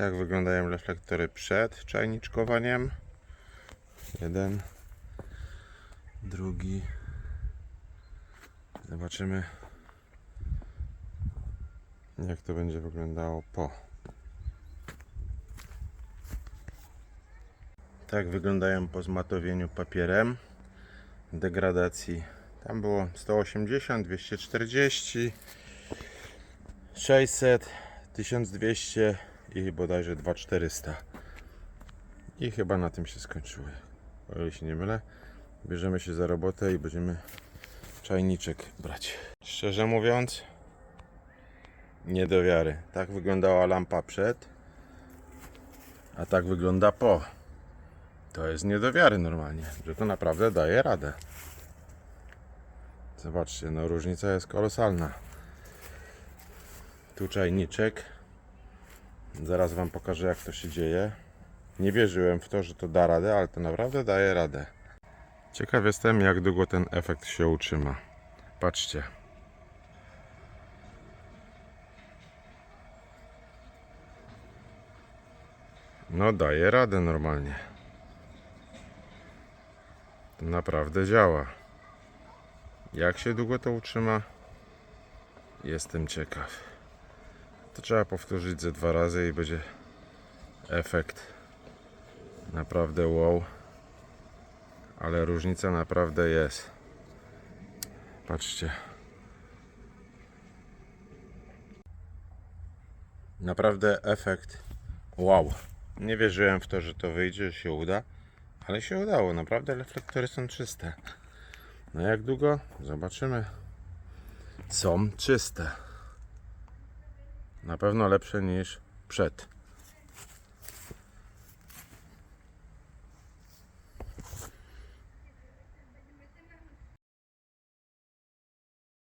Tak wyglądają reflektory przed czajniczkowaniem. Jeden, drugi. Zobaczymy, jak to będzie wyglądało po. Tak wyglądają po zmatowieniu papierem. Degradacji. Tam było 180, 240, 600, 1200 i bodajże 2400. I chyba na tym się skończyły. O ile się nie mylę, bierzemy się za robotę i będziemy czajniczek brać. Szczerze mówiąc, nie do wiary. Tak wyglądała lampa przed, a tak wygląda po. To jest nie do wiary normalnie, że to naprawdę daje radę. Zobaczcie, no różnica jest kolosalna. Tu czajniczek. Zaraz Wam pokażę jak to się dzieje. Nie wierzyłem w to, że to da radę, ale to naprawdę daje radę. Ciekaw jestem jak długo ten efekt się utrzyma. Patrzcie. No daje radę normalnie. To naprawdę działa. Jak się długo to utrzyma? Jestem ciekaw. To trzeba powtórzyć ze dwa razy i będzie efekt naprawdę wow. Ale różnica naprawdę jest. Patrzcie. Naprawdę efekt wow. Nie wierzyłem w to, że to wyjdzie, że się uda, ale się udało. Naprawdę reflektory są czyste. No jak długo? Zobaczymy. Są czyste. Na pewno lepsze niż przed.